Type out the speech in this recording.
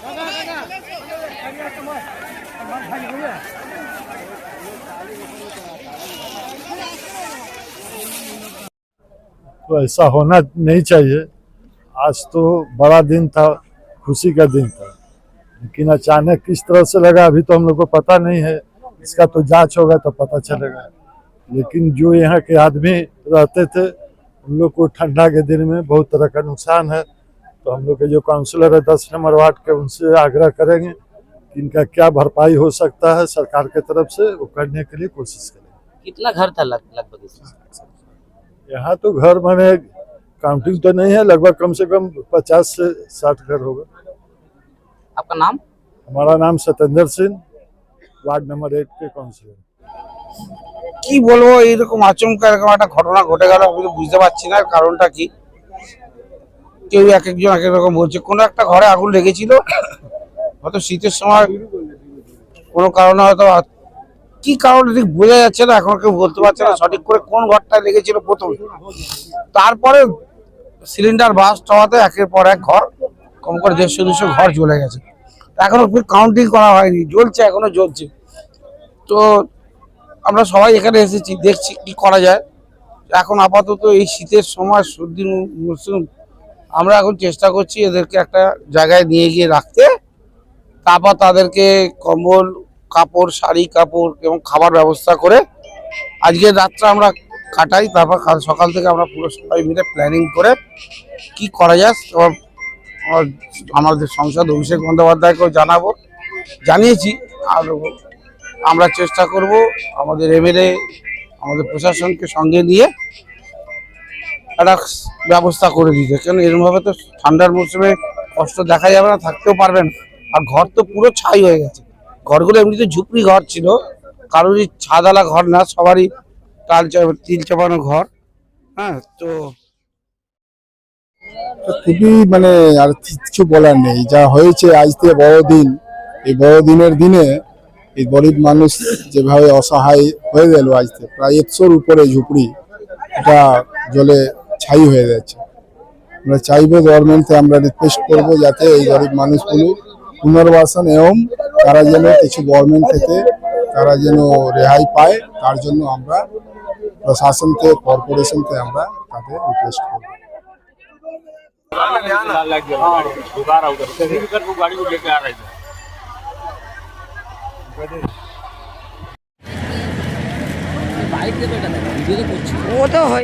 तो ऐसा होना नहीं चाहिए। आज तो बड़ा दिन था, खुशी का दिन था। लेकिन अचानक किस तरह से लगा अभी तो हम लोग को पता नहीं है। इसका तो जाँच होगा तो पता चलेगा। लेकिन जो यहाँ के आदमी रहते थे, उन लोग को ठंडा के दिन में बहुत तरह का नुकसान है। तो हम लोग के जो काउंसलर है दस नंबर वार्ड के उनसे आग्रह करेंगे कि इनका क्या भरपाई हो सकता है सरकार के तरफ से वो करने के लिए कोशिश करेंगे कितना घर था लग, लगभग इसमें यहाँ तो घर मैंने काउंटिंग तो नहीं है लगभग कम से कम पचास से साठ घर होगा आपका नाम हमारा नाम सत्येंद्र सिंह वार्ड नंबर एक के काउंसिलर কি বলবো এইরকম আচমকা এরকম একটা ঘটনা ঘটে গেল আমি তো বুঝতে পারছি না কারণটা কি কেউ এক একজন এক এক রকম বলছে। কোনো একটা ঘরে আগুন লেগেছিল। হয়তো শীতের সময় কোনো কারণে হয়তো কি কারণে ঠিক বোঝা যাচ্ছে না, এখন কেউ বলতে পারছে না সঠিক করে কোন ঘরটায় লেগেছিল প্রথমে। তারপরে সিলিন্ডার বাস্ট হওয়াতে একের পর এক ঘর, কম করে দেড়শো, দুশো ঘর জ্বলে গেছে। এখনও কাউন্টিং করা হয়নি, জ্বলছে, এখনও জ্বলছে। তো আমরা সবাই এখানে এসেছি, দেখছি কি করা যায়। এখন আপাতত এই শীতের সময় সর্দি মরশুম আমরা এখন চেষ্টা করছি এদেরকে একটা জায়গায় নিয়ে গিয়ে রাখতে। তারপর তাদেরকে কম্বল, কাপড়, শাড়ি, কাপড় এবং খাবার ব্যবস্থা করে আজকের রাতটা আমরা কাটাই, তারপর কাল সকাল থেকে আমরা পুরো সবাই মিলে প্ল্যানিং করে কি করা যায় আমাদের সংসদ অভিষেক বন্দ্যোপাধ্যায়কেও জানাব। জানিয়েছি, আর আমরা চেষ্টা করব আমাদের এমএলএ আমাদের প্রশাসনকে সঙ্গে নিয়ে একটা ব্যবস্থা করে দিতে কারণ এরকমভাবে তো ঠান্ডার মরশুমে কষ্ট দেখা যাবে না, থাকতেও পারবেন আর ঘর তো পুরো ছাই হয়ে গেছে। ঘরগুলো এমনিতে ঝুপড়ি ঘর ছিল। কারোরই ছাদালা ঘর না, সবারই টাল তিল চাপানো ঘর। হ্যাঁ তো খুবই মানে আর কিছু বলার নেই। যা হয়েছে আজ থেকে বড়দিন, এই বড়দিনের দিনে এই গরিব মানুষ যেভাবে অসহায় হয়ে গেল আজ থেকে, প্রায় একশোর উপরে ঝুপড়ি, এটা জলে ছাই হয়ে যাচ্ছে আমরা চাইব গভর্নমেন্টকে আমরা রিকোয়েস্ট করব যাতে এই গরিব মানুষগুলো পুনর্বাসন এবং তারা যেন কিছু গভর্নমেন্ট থেকে তারা যেন রেহাই পায়, তার জন্য আমরা প্রশাসন থেকে কর্পোরেশন থেকে আমরা তাদের রিকোয়েস্ট করব। ও তো